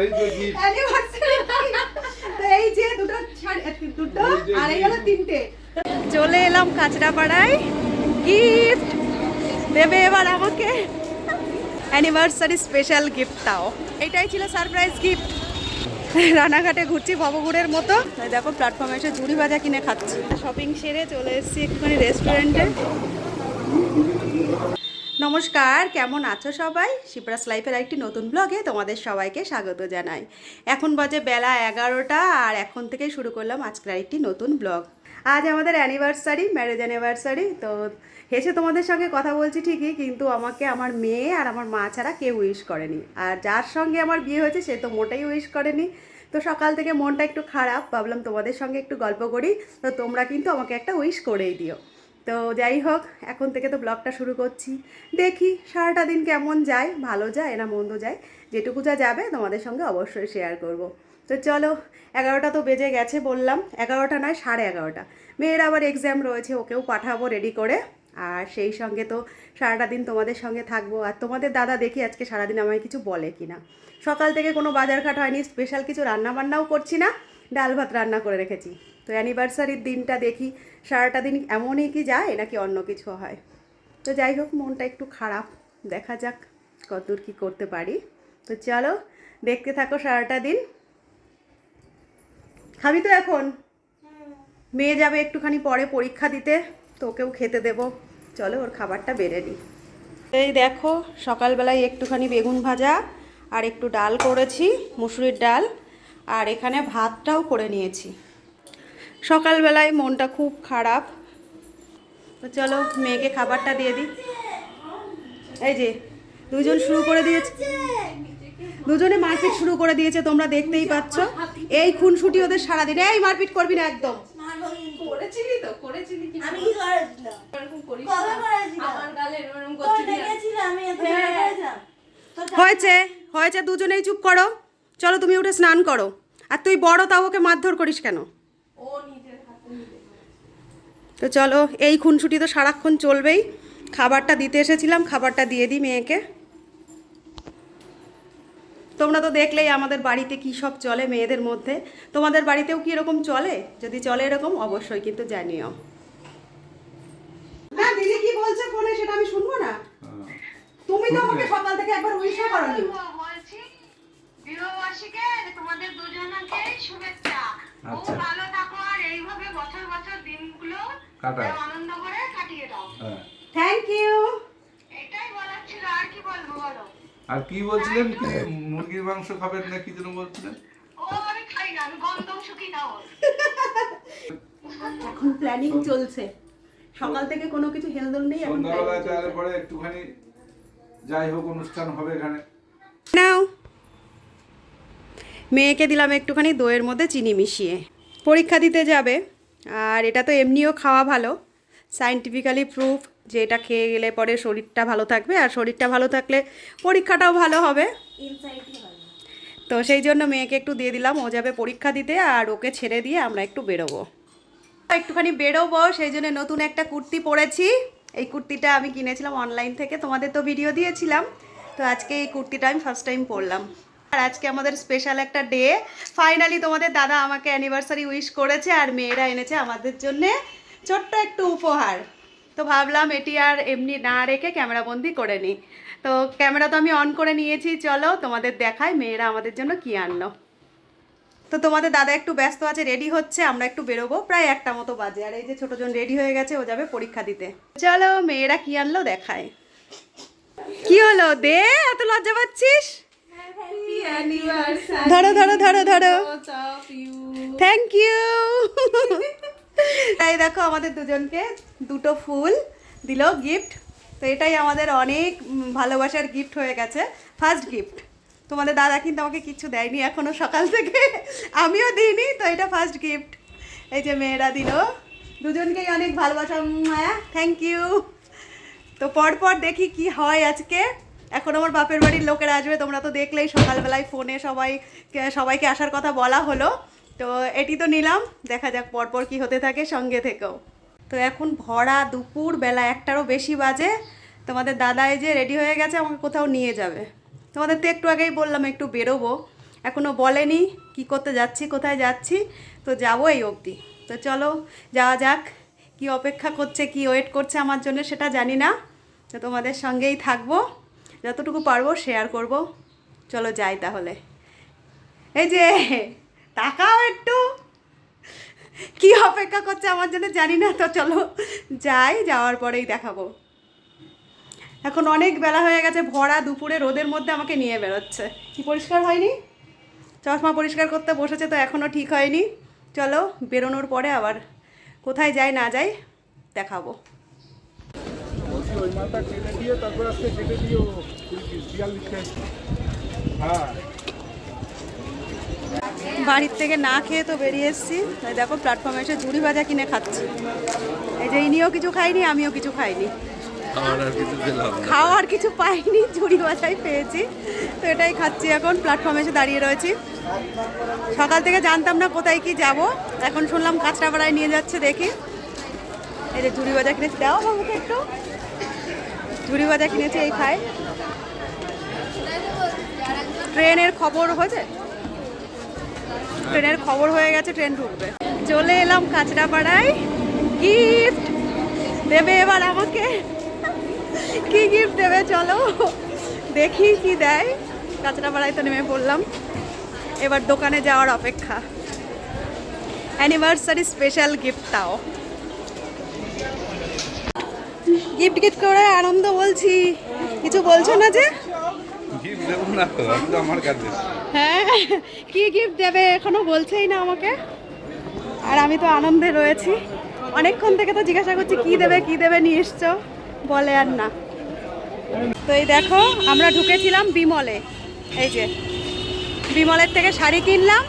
এই যে এই দুটো দুটো আর এই হলো তিনটে। চলে এলাম কাঁচরাপাড়ায়। গিফট দেবে এবার আমাকে। অ্যানিভার্সারি স্পেশাল গিফট তাও। এটাই ছিল সারপ্রাইজ গিফট রানাঘাটে ঘুরছি ভবঘুরের মতো। দেখো প্ল্যাটফর্মে এসে ঝুড়ি ভাজা কিনে খাচ্ছি। শপিং সেরে চলে এসেছি একটুখানি রেস্টুরেন্টে নমস্কার, কেমন আছো সবাই? শিপ্রাস লাইফের একটি নতুন ব্লগে তোমাদের সবাইকে স্বাগত জানাই। এখন বাজে বেলা এগারোটা আর এখন থেকে শুরু করলাম আজকের একটি নতুন ব্লগ আজ আমাদের অ্যানিভার্সারি ম্যারেজ অ্যানিভার্সারি তো হেসে তোমাদের সঙ্গে কথা বলছি ঠিকই, কিন্তু আমাকে আমার মেয়ে আর আমার মা ছাড়া কেউ উইশ করেনি। আর যার সঙ্গে আমার বিয়ে হয়েছে, সে তো মোটেই উইশ করেনি। তো সকাল থেকে মনটা একটু খারাপ, ভাবলাম তোমাদের সঙ্গে একটু গল্প করি। তো তোমরা কিন্তু আমাকে একটা উইশ করেই দিও। তো যাই হোক, এখন থেকে তো ব্লগটা শুরু করছি। দেখি সারাটা দিন কেমন যায়, ভালো যায় না মন্দ যায়। যেটুকু যা যাবে তোমাদের সঙ্গে অবশ্যই শেয়ার করব। তো চলো, এগারোটা তো বেজে গেছে বললাম, এগারোটা নয়, সাড়ে এগারোটা। মেয়ের আবার এক্সাম রয়েছে, ওকেও পাঠাবো রেডি করে। আর সেই সঙ্গে তো সারাটা দিন তোমাদের সঙ্গে থাকব। আর তোমাদের দাদা দেখি আজকে সারাদিন আমায় কিছু বলে কি না সকাল থেকে কোনো বাজার ঘাট হয়নি স্পেশাল কিছু রান্না বান্নাও করছি না। ডাল ভাত রান্না করে রেখেছি। তো অ্যানিভার্সারির দিনটা দেখি, সারাটা দিন এমনই কি যায় নাকি অন্য কিছু হয়? তো যাই হোক, মনটা একটু খারাপ। দেখা যাক কতদূর কী করতে পারি। তো চলো, দেখতে থাকো সারাটা দিন। খাবি তো এখন? মেয়ে যাবে একটুখানি পরে পরীক্ষা দিতে, তো ওকেও খেতে দেবো। চলো, ওর খাবারটা বেড়ে নিই। এই দেখো, সকালবেলায় একটুখানি বেগুন ভাজা আর একটু ডাল করেছি, মুসুরির ডাল। আর এখানে ভাতটাও করে নিয়েছি। সকালবেলায় মনটা খুব খারাপ। তো চলো মেয়েকে খাবারটা দিয়ে দিই। এই যে দুজন শুরু করে দিয়েছে। দুজনে মারপিট শুরু করে দিয়েছে তোমরা দেখতেই পাচ্ছ। এই খুনসুটি ওদের সারাদিন। এই মারপিট করবি না একদম। হ্যাঁ। হয়েছে হয়েছে দুজনেই চুপ করো। চলো তুমি উঠে স্নান করো। আর তুই বড় তাও ওকে মারধর করিস কেন? ও নিজের হাতে নিজে করে। তো চলো এই খুনসুটি তো সারাক্ষণ চলবেই। খাবারটা দিতে এসেছিলাম খাবারটা দিয়ে দিই মেয়েকে। তোমরা তো দেখলেই আমাদের বাড়িতে কী সব চলে মেয়েদের মধ্যে। তোমাদের বাড়িতেও কি এরকম চলে? যদি চলে এরকম অবশ্যই কিন্তু জানিও। না দিদি কি বলছে ফোনে সেটা আমি শুনব না? হ্যাঁ। তুমি তো আমাকে সকাল থেকে একবার উইশও করনি শুভেচ্ছা। আচ্ছা। ভালো থাকো আর এইভাবে বছর বছর দিনগুলো কাটাও। আনন্দ করে কাটিয়ে দাও। হ্যাঁ। থ্যাংক ইউ এটাই বলার ছিল আর কি বলব বলো? আর কি বলছিলেন? মুরগির মাংস খাবেন না কি যেন বলছিলেন? ও আমি খাই না আমি গন্ধম শুকি খাও এখন প্ল্যানিং চলছে। সকাল থেকে কোনো কিছু হেলদোল নেই এখন সন্ধ্যাবেলায় তারপরে একটুখানি যাই হোক অনুষ্ঠান হবে এখানে। নাও মেয়েকে দিলাম একটুখানি দইয়ের মধ্যে চিনি মিশিয়ে। পরীক্ষা দিতে যাবে। আর এটা তো এমনিও খাওয়া ভালো। সাইন্টিফিক্যালি প্রুফ যে এটা খেয়ে গেলে পরে শরীরটা ভালো থাকবে। আর শরীরটা ভালো থাকলে পরীক্ষাটাও ভালো হবে। তো সেই জন্য মেয়েকে একটু দিয়ে দিলাম। ও যাবে পরীক্ষা দিতে আর ওকে ছেড়ে দিয়ে আমরা একটু বেরোবো। একটুখানি বেরোবো। সেই জন্য নতুন একটা কুর্তি পরেছি। এই কুর্তিটা আমি কিনেছিলাম অনলাইন থেকে। তোমাদের তো ভিডিও দিয়েছিলাম। তো আজকে এই কুর্তিটা আমি ফার্স্ট টাইম পরলাম। আর আজকে আমাদের স্পেশাল একটা ডে ফাইনালি তোমাদের দাদা আমাকে অ্যানিভার্সারি উইশ করেছে আর মেয়েরা এনেছে আমাদের জন্যে ছোট্ট একটু উপহার। তো ভাবলাম এটি আর এমনি না রেখে ক্যামেরাবন্দি করে নিই। তো ক্যামেরা তো আমি অন করে নিয়েছি, চলো তোমাদের দেখাই মেয়েরা আমাদের জন্য কি আনলো। তো তোমাদের দাদা একটু ব্যস্ত আছে রেডি হচ্ছে, আমরা একটু বেরোবো, প্রায় একটা মতো বাজে। আর এই যে ছোটজন রেডি হয়ে গেছে, ও যাবে পরীক্ষা দিতে। চলো মেয়েরা কি আনলো দেখায় কি হলো দে, এত লজ্জা পাচ্ছিস? ধরো ধরো ধরো ধরো। থ্যাংক ইউ তাই দেখো আমাদের দুজনকে দুটো ফুল দিল গিফট তো এটাই আমাদের অনেক ভালোবাসার গিফট হয়ে গেছে। ফার্স্ট গিফট তোমাদের দাদা কিন্তু আমাকে কিচ্ছু দেয়নি এখনও সকাল থেকে। আমিও দিইনি তো এটা ফার্স্ট গিফট এই যে মেয়েরা দিল। দুজনকেই অনেক ভালোবাসা মায়া। থ্যাংক ইউ তো পরপর দেখি কি হয় আজকে। এখন আমার বাপের বাড়ির লোকেরা আসবে, তোমরা তো দেখলেই সকালবেলায় ফোনে সবাই সবাইকে আসার কথা বলা হলো। তো এটি তো নিলাম, দেখা যাক পরপর কি হতে থাকে সঙ্গে থেকেও। তো এখন ভরা দুপুর, বেলা একটারও বেশি বাজে। তোমাদের দাদা এই যে রেডি হয়ে গেছে, আমাকে কোথাও নিয়ে যাবে। তোমাদের তো একটু আগেই বললাম, একটু বেরোবো। এখনও বলেনি কি করতে যাচ্ছি, কোথায় যাচ্ছি। তো যাব এই অবধি। তো চলো, যাওয়া যাক, কি অপেক্ষা করছে, কি ওয়েট করছে আমার জন্য সেটা জানি না। তো তোমাদের সঙ্গেই থাকব। যতটুকু পারব শেয়ার করব। চলো যাই তাহলে। এই যে, তাকাও একটু। কি অপেক্ষা করছে আমার জন্য জানি না, তো চলো যাই, যাওয়ার পরেই দেখাবো। এখন অনেক বেলা হয়ে গেছে, ভরা দুপুরে রোদের মধ্যে আমাকে নিয়ে বেরোচ্ছে। কি পরিষ্কার হয়নি? চশমা পরিষ্কার করতে বসেছে তো এখনও ঠিক হয়নি। চলো বেরোনোর পরে আবার কোথায় যাই না যাই দেখাবো। ওই মালটা কেটে দিয়ে তারপর আজকে কেটে কুড়ি পিস বিয়াল্লিশ হ্যাঁ। বাড়ির থেকে না খেয়ে তো বেরিয়ে এসেছি। তাই দেখো প্ল্যাটফর্মে এসে ঝুড়ি ভাজা কিনে খাচ্ছি। এই যে ইনিও কিছু খাইনি আমিও কিছু খাইনি। খাওয়ার কিছু পাইনি ঝুড়ি ভাজাই পেয়েছি। তো এটাই খাচ্ছি এখন প্ল্যাটফর্মে এসে দাঁড়িয়ে রয়েছি। সকাল থেকে জানতাম না কোথায় কি যাব। এখন শুনলাম কাঁচরাপাড়ায় নিয়ে যাচ্ছে দেখি। এই যে ঝুড়ি ভাজা কিনেছি। দাও বাবুকে একটু। ঝুড়ি ভাজা কিনেছি এই খায় ট্রেনের খবর হয়েছে? ট্রেনের খবর হয়ে গেছে, ট্রেন ঢুকবে। চলে এলাম কাঁচরাপাড়ায়। গিফট দেবে এবার আমাকে। কি গিফট দেবে চলো। দেখি কি দেয়। কাঁচরাপাড়ায় তো নেমে পড়লাম। এবার দোকানে যাওয়ার অপেক্ষা। অ্যানিভার্সারি স্পেশাল গিফট তাও। গিফট গিফট করে আনন্দ বলছি। কিছু বলছো না যে? গিফট দেবো না তো আমি তো আমার কাছে। হ্যাঁ কি গিফট দেবে এখনও বলছেই না আমাকে। আর আমি তো আনন্দে রয়েছি। অনেকক্ষণ থেকে তো জিজ্ঞাসা করছি কি দেবে কি দেবে নিয়ে এসছো? বলে আর না। তো এই দেখো আমরা ঢুকেছিলাম বিমলে। এই যে বিমলের থেকে শাড়ি কিনলাম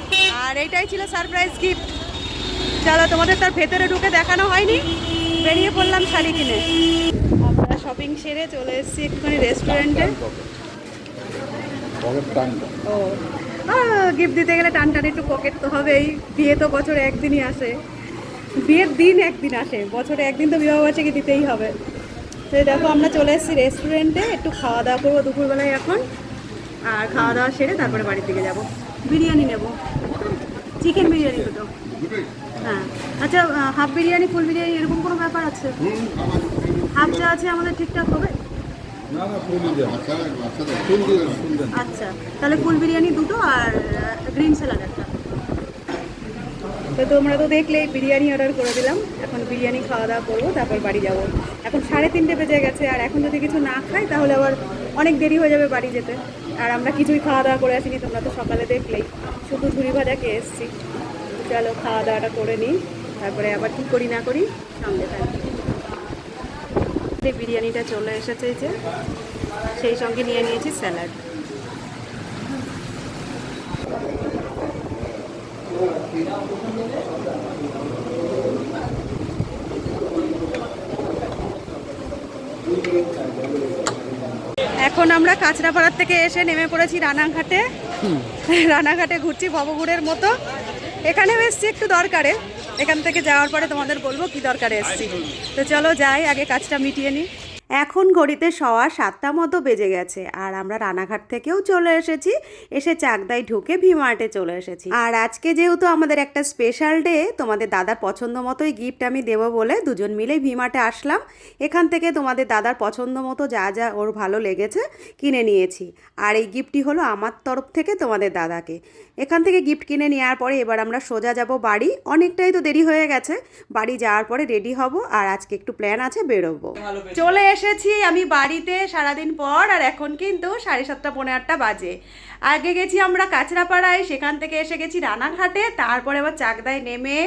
আর এইটাই ছিল সারপ্রাইজ গিফট চলো তোমাদের তার ভেতরে ঢুকে দেখানো হয়নি। বেরিয়ে পড়লাম শাড়ি কিনে। আমরা শপিং সেরে চলে এসেছি একটুখানি রেস্টুরেন্টে ও। গিফট দিতে গেলে টান টান একটু পকেট তো হবেই। বিয়ে তো বছরে একদিনই আসে। বিয়ের দিন একদিন আসে। বছরে একদিন তো বিবাহবার্ষিকী দিতেই হবে। তো দেখো আমরা চলে এসেছি রেস্টুরেন্টে একটু খাওয়া দাওয়া করব দুপুরবেলায় এখন। আর খাওয়া দাওয়া সেরে তারপরে বাড়ির দিকে যাব। বিরিয়ানি নেব। চিকেন বিরিয়ানি দুটো। হ্যাঁ। আচ্ছা হাফ বিরিয়ানি ফুল বিরিয়ানি এরকম কোনো ব্যাপার আছে? হাফ যা আছে আমাদের ঠিকঠাক হবে? আচ্ছা তাহলে ফুল বিরিয়ানি দুটো আর গ্রিন স্যালাড একটা। তো তোমরা তো দেখলেই বিরিয়ানি অর্ডার করে দিলাম। এখন বিরিয়ানি খাওয়া দাওয়া করব তারপর বাড়ি যাব। এখন সাড়ে তিনটে বেজে গেছে আর এখন যদি কিছু না খাই তাহলে আবার অনেক দেরি হয়ে যাবে বাড়ি যেতে। আর আমরা কিছুই খাওয়া দাওয়া করে আসিনি তোমরা তো সকালে দেখলেই। শুধু ঝুড়ি ভাজা খেয়ে এসেছি। চলো খাওয়া দাওয়াটা করে নিই। তারপরে আবার কী করি না করি সামনে থাকি। বিরিয়ানিটা চলে এসেছে এই যে সেই সঙ্গে নিয়ে নিয়েছি স্যালাড। এখন আমরা কাঁচরাপাড়ার থেকে এসে নেমে পড়েছি রানাঘাটে। রানাঘাটে ঘুরছি ভবঘুরের মতো। এখানেও এসছি একটু দরকারে। এখান থেকে যাওয়ার পরে তোমাদের বলব কি দরকারে এসছি। তো চলো যাই, আগে কাজটা মিটিয়ে নিই। এখন ঘড়িতে সওয়া সাতটা মতো বেজে গেছে আর আমরা রানাঘাট থেকেও চলে এসেছি। এসে চাকদায় ঢুকে ভিমার্টে চলে এসেছি। আর আজকে যেহেতু আমাদের একটা স্পেশাল ডে তোমাদের দাদার পছন্দ মতোই গিফট আমি দেবো বলে দুজন মিলেই ভিমার্টে আসলাম। এখান থেকে তোমাদের দাদার পছন্দ মতো যা যা ওর ভালো লেগেছে কিনে নিয়েছি। আর এই গিফটটি হলো আমার তরফ থেকে তোমাদের দাদাকে। এখান থেকে গিফট কিনে নেওয়ার পরে এবার আমরা সোজা যাব বাড়ি। অনেকটাই তো দেরি হয়ে গেছে। বাড়ি যাওয়ার পরে রেডি হব আর আজকে একটু প্ল্যান আছে বেরোবো। চলে এসেছি আমি বাড়িতে সারাদিন পর আর এখন কিন্তু সাড়ে সাতটা পনেরো আটটা বাজে। আগে গেছি আমরা কাঁচরাপাড়ায়, সেখান থেকে এসে গেছি রানাঘাটে, তারপরে আবার চাকদায় নেমে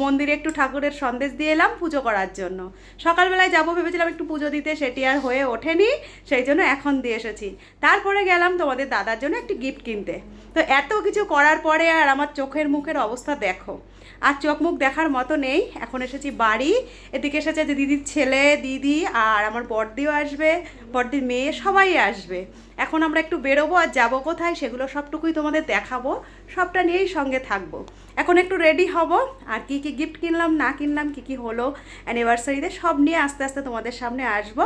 মন্দিরে একটু ঠাকুরের সন্দেশ দিয়ে এলাম পুজো করার জন্য। সকালবেলায় যাব ভেবেছিলাম একটু পুজো দিতে, সেটি আর হয়ে ওঠেনি, সেই জন্য এখন দিয়ে এসেছি। তারপরে গেলাম তোমাদের দাদার জন্য একটি গিফট কিনতে। তো এত কিছু করার পরে আর আমার চোখের মুখের অবস্থা দেখো। আর চোখ মুখ দেখার মতো নেই। এখন এসেছি বাড়ি। এদিকে এসেছে যে দিদির ছেলে, দিদি আর আমার বড়দিও আসবে, বড়দির মেয়ে সবাই আসবে। এখন আমরা একটু বেরোবো আর যাব কোথায় সেগুলো সবটুকুই তোমাদের দেখাবো। সবটা নিয়েই সঙ্গে থাকব। এখন একটু রেডি হব। আর কি কি গিফট কিনলাম, না কিনলাম, কি কি হলো অ্যানিভার্সারিতে সব নিয়ে আস্তে আস্তে তোমাদের সামনে আসব।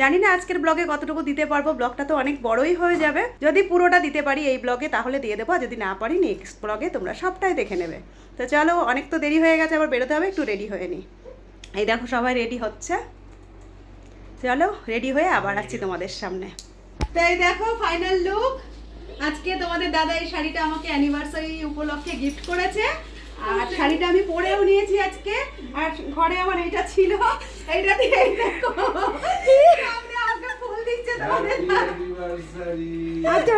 জানি না আজকের ব্লগে কতটুকু দিতে পারব, ব্লগটা তো অনেক বড়ই হয়ে যাবে। যদি পুরোটা দিতে পারি এই ব্লগে, তাহলে দিয়ে দেবো যদি না পারি নেক্সট ব্লগে তোমরা সবটাই দেখে নেবে। তো চলো, অনেক তো দেরি হয়ে গেছে, আবার বেরোতে হবে, একটু রেডি হয়ে নিই এই দেখো সবাই রেডি হচ্ছে। চলো রেডি হয়ে আবার আসছি তোমাদের সামনে। তো এই দেখো ফাইনাল লুক আজকে তোমাদের দাদা এই শাড়িটা আমাকে অ্যানিভার্সারি উপলক্ষে গিফট করেছে। আর শাড়িটা আমি পরেও নিয়েছি আজকে আর ঘরে আমার এইটা ছিল। এইটা দিয়ে। অ্যানিভার্সারি আচ্ছা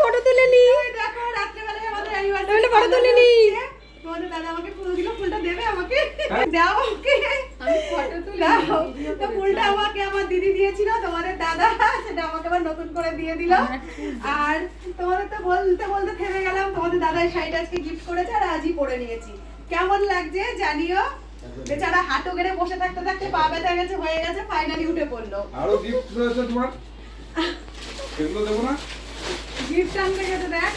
ফটো তুলে নি। দেখো রাত্রেবেলায় আমাদের অ্যানিভার্সারি ফটো তুলে নি। তোমাদের দাদা আমাকে ফুল দিল ফুলটা দেবে আমাকে। দাও ওকে ফটো তুলি দাও তো ফুলটা আমাকে আমার দিদি দিয়েছিল তোমাদের দাদা সেটা আমাকে আবার নতুন করে দিয়ে দিল। আর তোমাদের তো বলতে বলতে থেমে গেলাম তোমাদের দাদা এই শাড়িটা আজকে গিফট করেছে আর আজই পরে নিয়েছি। কেমন লাগছে জানিও? বেচারা হাঁটু গেড়ে বসে থাকতে থাকতে পা ব্যথা গেছে হয়ে গেছে ফাইনালি উঠে পড়ল। আরও গিফট রয়েছে তোমার? এগুলো দেবো না? গিফট আনতে গেছে দেখ।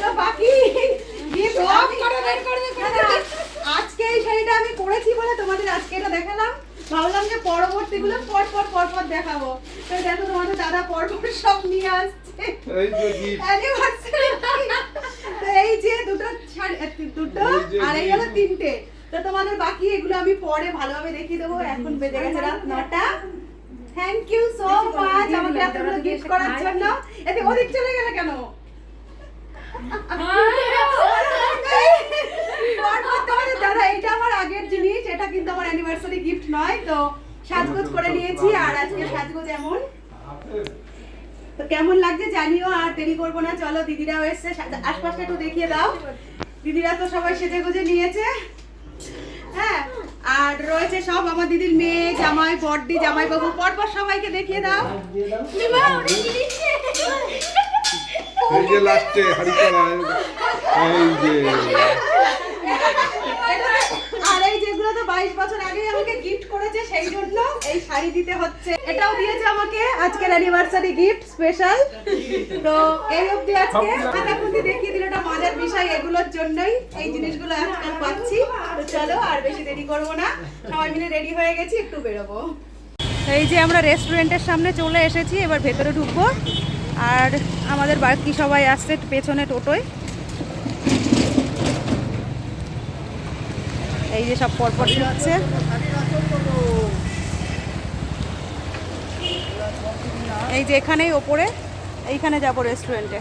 তো বাকি গিফট করে বের করে আজকে এই শাড়িটা আমি পরেছি বলে তোমাদের আজকে এটা দেখালাম ভাবলাম যে পরবর্তীগুলো পর পর পর পর দেখাবো তো দেখো তোমাদের দাদা পর পর সব নিয়ে আসছে এই যে তো এই যে দুটো দুটো আর এই হলো তিনটে তো তোমাদের বাকি এগুলো আমি পরে ভালোভাবে দেখিয়ে দেবো এখন বেজে গেছে রাত নটা থ্যাংক ইউ সো মাচ আমাকে এতগুলো গিফট করার জন্য এতে ওদিক চলে গেলে কেন দাদা এটা আমার আগের জিনিস এটা কিন্তু আমার অ্যানিভার্সারি গিফট নয় তো সাজগোজ করে নিয়েছি আর আজকে সাজগোজ এমন। তো কেমন লাগছে জানিও আর দেরি করব না চলো দিদিরাও এসছে আশপাশটা একটু দেখিয়ে দাও। দিদিরা তো সবাই সেজে গুজে নিয়েছে। হ্যাঁ আর রয়েছে সব আমার দিদির মেয়ে জামাই বড়দি জামাই বাবু পরপর সবাইকে দেখিয়ে দাও। এই যে লাস্টে হাড়ি এই যে আর এই যেগুলো তো বাইশ বছর আগে আমাকে গিফট করেছে, সেই জন্য এই শাড়ি দিতে হচ্ছে। এটাও দিয়েছে আমাকে আজকের অ্যানিভার্সারি গিফট স্পেশাল তো এই অবধি আজকে খাতাখুন্তি দেখিয়ে দিল, এটা মজার বিষয় এগুলোর জন্যই এই জিনিসগুলো আজকাল পাচ্ছি। তো চলো আর বেশি দেরি করব না। সবাই মিলে রেডি হয়ে গেছি, একটু বেরোবো। এই যে আমরা রেস্টুরেন্টের সামনে চলে এসেছি, এবার ভেতরে ঢুকবো। আর আমাদের বাকি সবাই আসছে পেছনে টোটোয়। এই যে সব পরপর হচ্ছে। এই যে এখানেই ওপরে এইখানে যাব রেস্টুরেন্টে